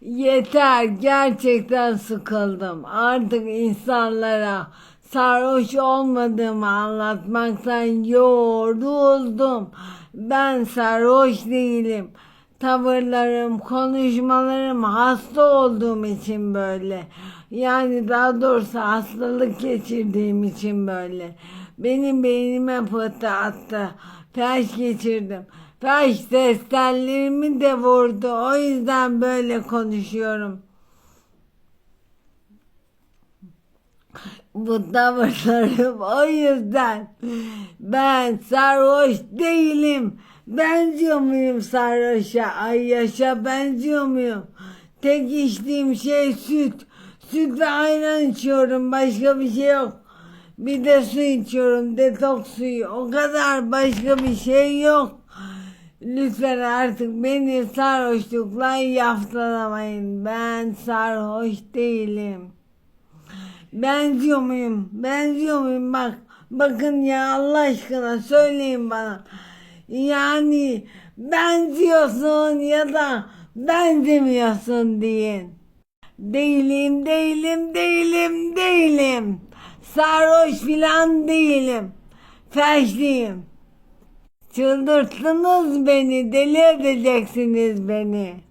Yeter gerçekten sıkıldım. Artık insanlara sarhoş olmadığımı anlatmaktan yoruldum. Ben sarhoş değilim. Tavırlarım, konuşmalarım hasta olduğum için böyle. Yani daha doğrusu hastalık geçirdiğim için böyle. Benim beynime pıhtı attı. Felç geçirdim. Felç testellerimi de vurdu. O yüzden böyle konuşuyorum. Bu tavırlarım o yüzden. Ben sarhoş değilim. Benziyor muyum sarhoşa? Ay yaşa benziyor muyum? Tek içtiğim şey süt. Süt ve ayran içiyorum. Başka bir şey yok. Bir de su içiyorum. Detoks suyu. O kadar başka bir şey yok. Lütfen artık beni sarhoşlukla yaftalamayın. Ben sarhoş değilim. Benziyor muyum? Benziyor muyum? Bak, bakın ya Allah aşkına söyleyin bana. Yani benziyorsun ya da benzemiyorsun deyin. Değilim, değilim, değilim, değilim. Sarhoş filan değilim. Felçliyim. Çıldırttınız beni, deli edeceksiniz beni.